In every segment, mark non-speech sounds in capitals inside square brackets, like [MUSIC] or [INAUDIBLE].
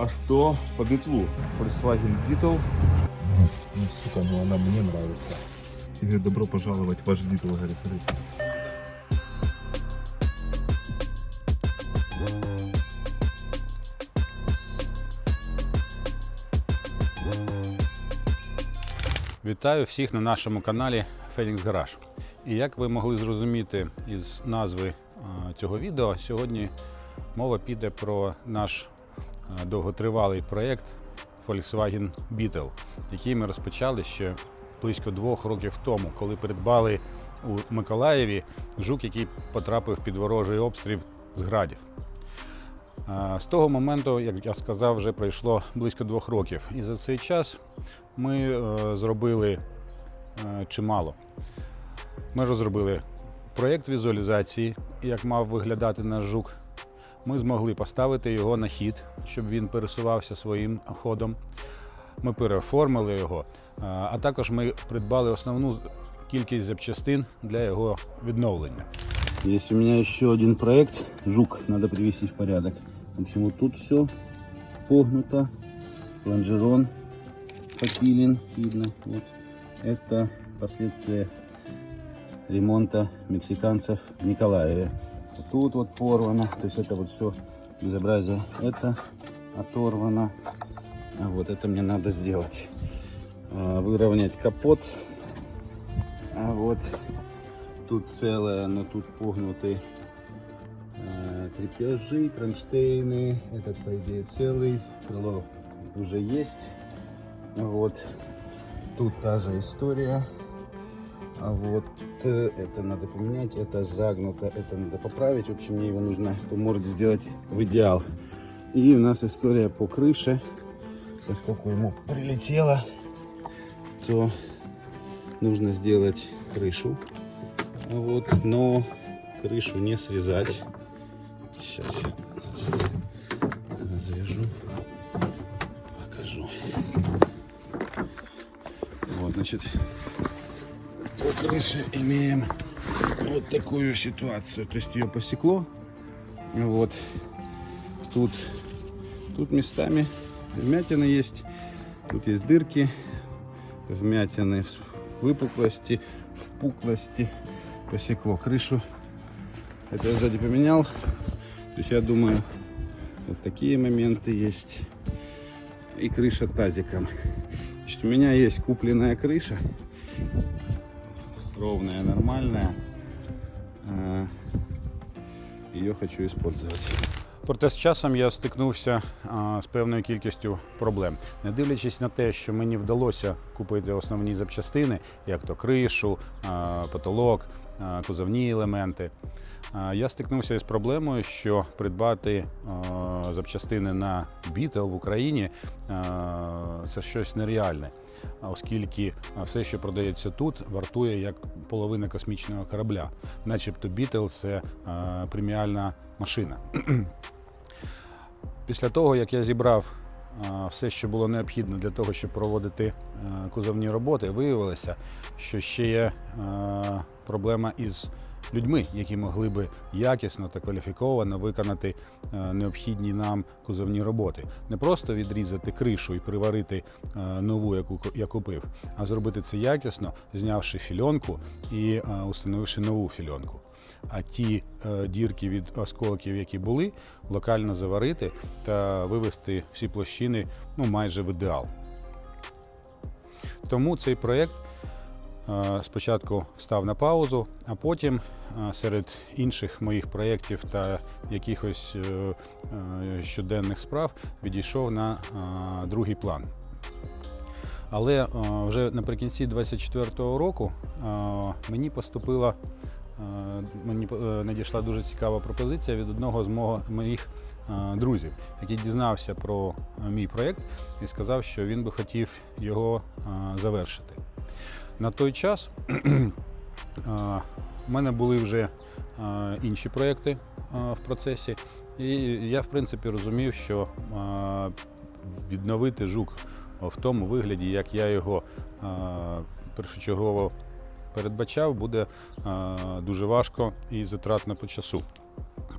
А что по битлу? Volkswagen Beetle. Ну, сука, ну она мне нравится. Игорь, добро пожаловать в ваш Битл, говорит, смотри. Вітаю всіх на нашому каналі Phoenix Garage. І як ви могли зрозуміти із назви цього відео, сьогодні мова піде про наш довготривалий проєкт Volkswagen Beetle, який ми розпочали ще близько двох років тому, коли придбали у Миколаєві жук, який потрапив під ворожий обстріл з градів. З того моменту, як я сказав, вже пройшло близько двох років. І за цей час ми е, зробили е, чимало. Ми розробили проєкт візуалізації, як мав виглядати наш жук. Ми змогли поставити його на хід, щоб він пересувався своїм ходом. Ми переоформили його, а також ми придбали основну кількість запчастин для його відновлення. Есть у меня еще один проект. Жук надо привести в порядок. В тут все погнуто. Лонжерон попилен, видно. Вот. Это последствия ремонта мексиканцев в Николаеве. Тут вот порвано. То есть это вот все безобразие. Это оторвано. А вот это мне надо сделать. А, Выровнять капот. А вот Тут целое, но тут погнуты э, крепежи, кронштейны. Этот, по идее, целый. Крыло уже есть. Вот. Тут та же история. А вот это надо поменять, это загнуто, это надо поправить. В общем, мне его нужно по морде сделать в идеал. И у нас история по крыше. Поскольку ему прилетело, то нужно сделать крышу. Вот, но крышу не срезать. Сейчас я развяжу, покажу. Вот, значит, крыше имеем вот такую ситуацию. То есть ее посекло. Вот. Тут, тут местами вмятины есть. Тут есть дырки, вмятины, выпуклости, впуклости посекло крышу. Это я сзади поменял. То есть я думаю, вот такие моменты есть. И крыша тазиком. Значит, у меня есть купленная крыша. Ровная, нормальная. А, Ее хочу использовать. Проте з часом я стикнувся а, з певною кількістю проблем. Не дивлячись на те, що мені вдалося купити основні запчастини, як то кришу, а, потолок, а, кузовні елементи. Я стикнувся із проблемою, що придбати а, запчастини на Beetle в Україні це щось нереальне, оскільки все, що продається тут, вартує як половина космічного корабля, начебто Beetle – це преміальна машина. [CLEARS THROAT] Після того, як я зібрав все, що було необхідно для того, щоб проводити кузовні роботи, виявилося, що ще є проблема із людьми, які могли би якісно та кваліфіковано виконати необхідні нам кузовні роботи. Не просто відрізати кришу і приварити нову, яку я купив, а зробити це якісно, знявши фільонку і установивши нову фільонку. А ті е, дірки від осколків, які були, локально заварити та вивести всі площини ну, майже в ідеал. Тому цей проєкт е, спочатку став на паузу, а потім е, серед інших моїх проєктів та якихось щоденних справ відійшов на другий план. Але вже наприкінці 24-го року мені поступила мені е, надійшла дуже цікава пропозиція від одного з моїх е, друзів, який дізнався про е, мій проєкт і сказав, що він би хотів його завершити. На той час [CLEARS THROAT] в мене були вже інші проєкти в процесі, і я, в принципі, розумів, що відновити жук в тому вигляді, як я його першочергово передбачав, буде е, дуже важко і затратно по часу.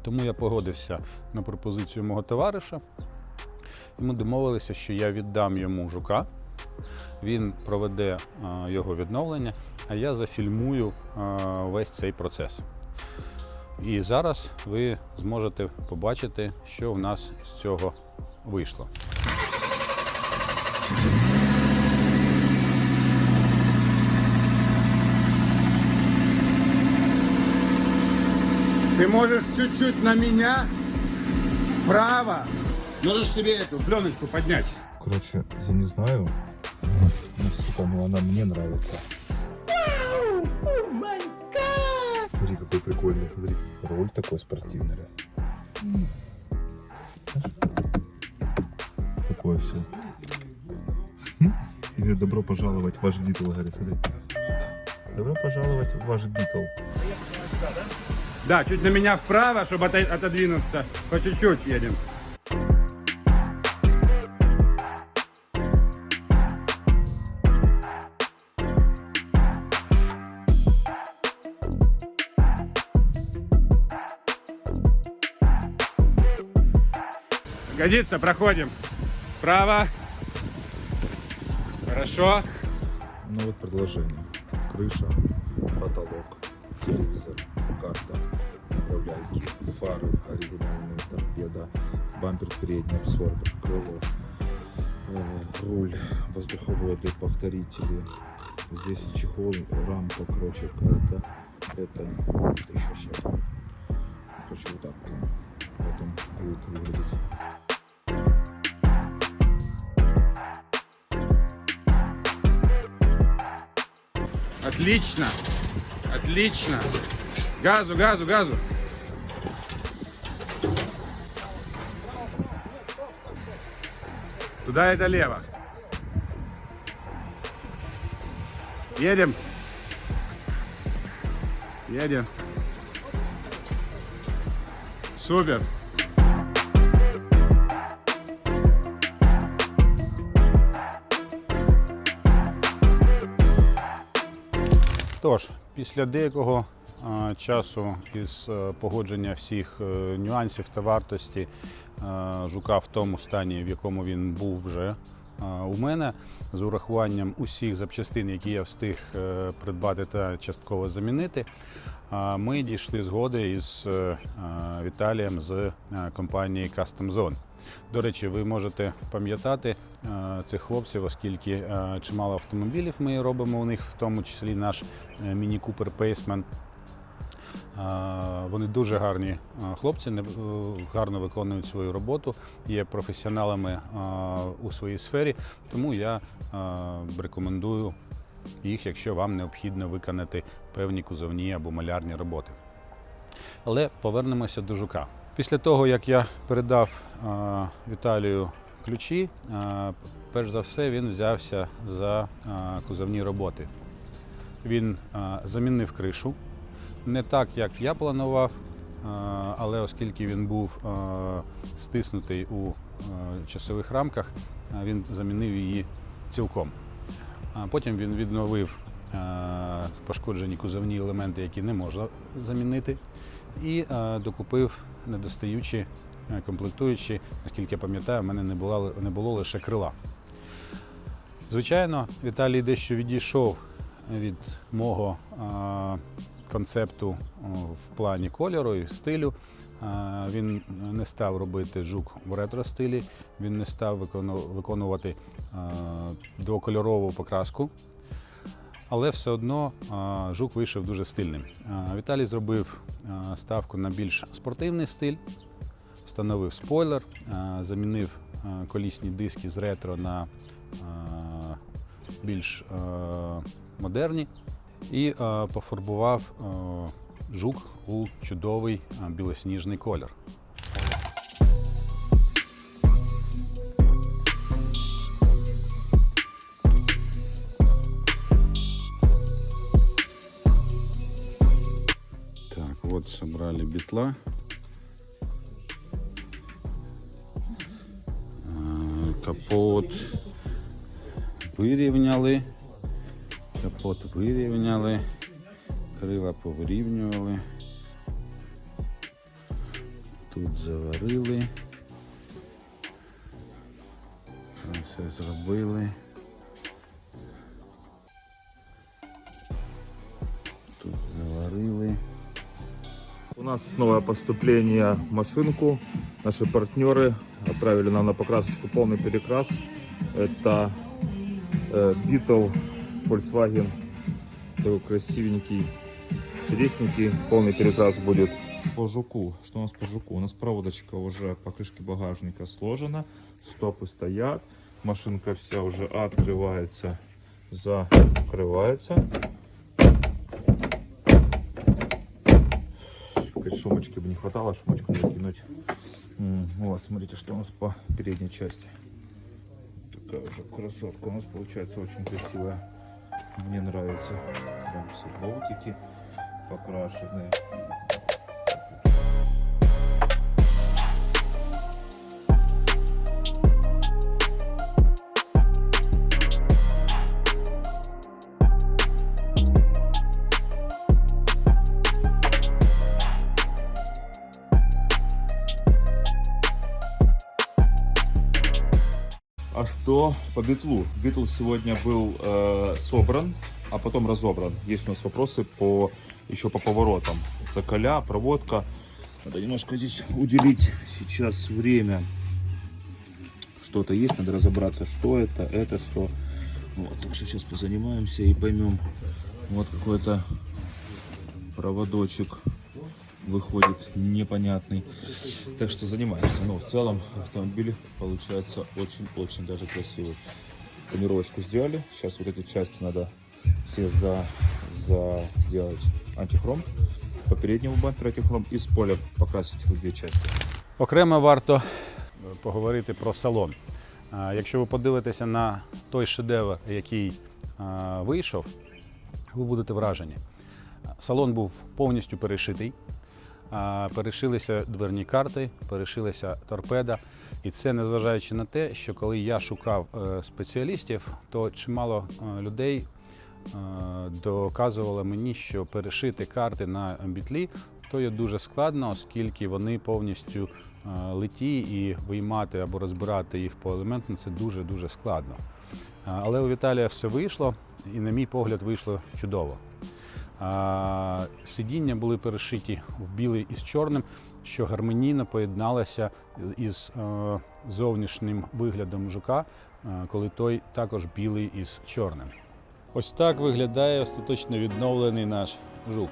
Тому я погодився на пропозицію мого товариша і Ми домовилися, що я віддам йому жука. Він проведе е, його відновлення, а я зафільмую е, весь цей процес. І зараз ви зможете побачити, що в нас з цього вийшло. Ты можешь чуть-чуть на меня вправо. Можешь себе эту пленочку поднять. Короче, я не знаю. Ну, сука, ну она мне нравится. Смотри, какой прикольный, смотри. Руль такой спортивный. Такое все. И говорит, добро пожаловать в ваш Битл, говорит, смотри. Добро пожаловать в ваш Битл. Да, чуть на меня вправо, чтобы ото- отодвинуться. По чуть-чуть едем. Годится, проходим. Вправо. Хорошо. Ну вот предложение. Крыша, потолок, телевизор, карта, управляйки, фары, оригинальные торпеда, бампер передний, абсорбер, крыло, э, руль, воздуховоды, повторители. Здесь чехол, рамка, короче, какая-то. Это, это еще что-то. Короче, вот так потом будет выглядеть. Отлично. Отлично. Газу, газу, газу. Туда это лево. Едем. Едем. Супер. Тож, після деякого часу із е, погодження всіх е, нюансів та вартості е, жука в тому стані, в якому він був вже у мене, з урахуванням усіх запчастин, які я встиг придбати та частково замінити, ми дійшли згоди із е, Віталієм з е, компанії Custom Zone. До речі, ви можете пам'ятати е, цих хлопців, оскільки чимало автомобілів ми робимо у них, в тому числі наш е, Міні Купер Пейсмен. Вони дуже гарні хлопці, гарно виконують свою роботу, є професіоналами у своїй сфері, тому я рекомендую їх, якщо вам необхідно виконати певні кузовні або малярні роботи. Але повернемося до жука. Після того, як я передав е, Віталію ключі, е, перш за все він взявся за е, кузовні роботи. Він е, замінив кришу. Не так, як я планував, е, але оскільки він був е, стиснутий у е, часових рамках, е, він замінив її цілком. Потім він відновив е, пошкоджені кузовні елементи, які не можна замінити, і е, докупив недостаючі е, комплектуючі, наскільки я пам'ятаю, в мене не було, не було лише крила. Звичайно, Віталій дещо відійшов від мого концепту в плані кольору і стилю. Він не став робити жук в ретро-стилі, він не став виконувати двокольорову покраску. Але все одно жук вийшов дуже стильним. Віталій зробив ставку на більш спортивний стиль, встановив спойлер, замінив колісні диски з ретро на більш модерні і е, пофарбував е, жук у чудовий е, білосніжний колір. Так, вот собрали битла. Е, Капот вирівняли. Капот вирівняли. Крила повирівнювали. Тут заварили. Все зробили. Тут заварили. У нас новое поступление машинку. Наши партнеры отправили нам на покрасочку полный перекрас. Это Beetle Volkswagen. Такой красивенький, интересненький. Полный перекрас будет. По жуку. Что у нас по жуку? У нас проводочка уже по крышке багажника сложена. Стопы стоят. Машинка вся уже открывается, закрывается. Шумочки бы не хватало, шумочку не кинуть. Вот, смотрите, что у нас по передней части. Такая уже красотка у нас получается очень красивая. Мне нравится. Прям все болтики покрашенные. А что по битлу? Битл сегодня был э, собран, а потом разобран. Есть у нас вопросы по еще по поворотам. Цоколя, проводка. Надо немножко здесь уделить сейчас время. Что-то есть, надо разобраться, что это, это что. Вот, так что сейчас позанимаемся и поймем. Вот какой-то проводочек выходит непонятный. Так что занимаемся. Но в целом автомобиль получается очень-очень даже красивый. Тонировочку сделали. Сейчас вот эти части надо все за, за сделать антихром. По переднему бамперу антихром и с поля покрасить в две части. Окремо варто поговорити про салон. А, Якщо ви подивитеся на той шедевр, який а, вийшов, ви будете вражені. Салон був повністю перешитий. Перешилися дверні карти, перешилися торпеда. І це незважаючи на те, що коли я шукав е, спеціалістів, то чимало е, людей е, доказувало мені, що перешити карти на бітлі то є дуже складно, оскільки вони повністю литі і виймати або розбирати їх по елементам це дуже дуже складно. Але у Віталія все вийшло, і, на мій погляд, вийшло чудово. Сидіння були перешиті в білий із чорним, що гармонійно поєдналося із е, зовнішнім виглядом жука, е, коли той також білий із чорним. Ось так виглядає остаточно відновлений наш жук.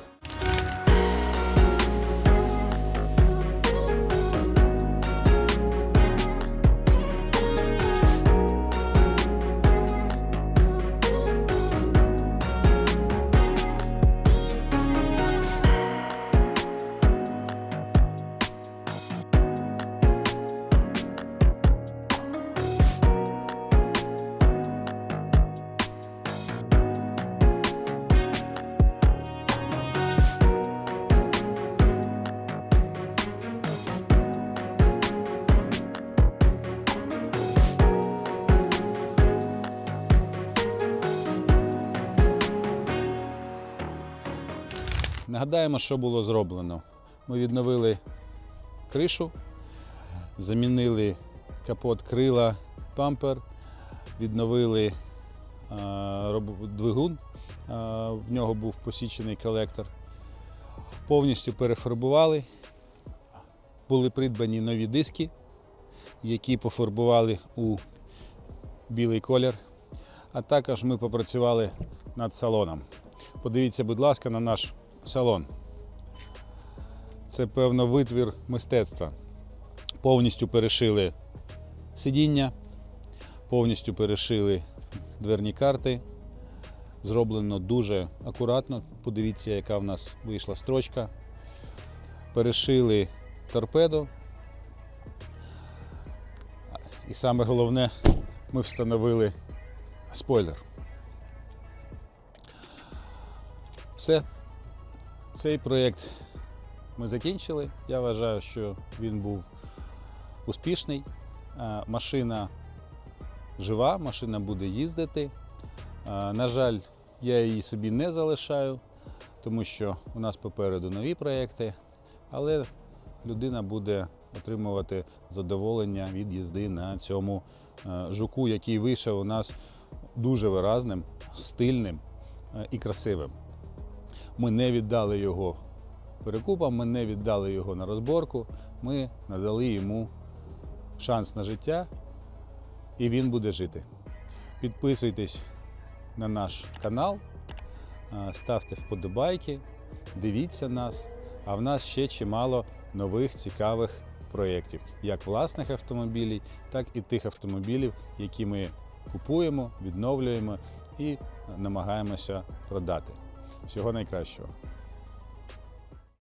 Нагадаємо, що було зроблено. Ми відновили кришу, замінили капот крила, пампер, відновили двигун, в нього був посічений колектор. Повністю перефарбували. Були придбані нові диски, які пофарбували у білий колір. А також ми попрацювали над салоном. Подивіться, будь ласка, на наш салон. Це певно витвір мистецтва. Повністю перешили сидіння, повністю перешили дверні карти. Зроблено дуже акуратно. Подивіться, яка в нас вийшла строчка. Перешили торпедо. І саме головне, ми встановили спойлер. Все. Цей проєкт ми закінчили. Я вважаю, що він був успішний. Е, Машина жива, машина буде їздити. Е, На жаль, я її собі не залишаю, тому що у нас попереду нові проєкти, але людина буде отримувати задоволення від їзди на цьому е, жуку, який вийшов у нас дуже виразним, стильним і красивим. Ми не віддали його перекупам, ми не віддали його на розборку, ми надали йому шанс на життя, і він буде жити. Підписуйтесь на наш канал, ставте вподобайки, дивіться нас. А в нас ще чимало нових цікавих проєктів, як власних автомобілів, так і тих автомобілів, які ми купуємо, відновлюємо і намагаємося продати. Всього найкращого!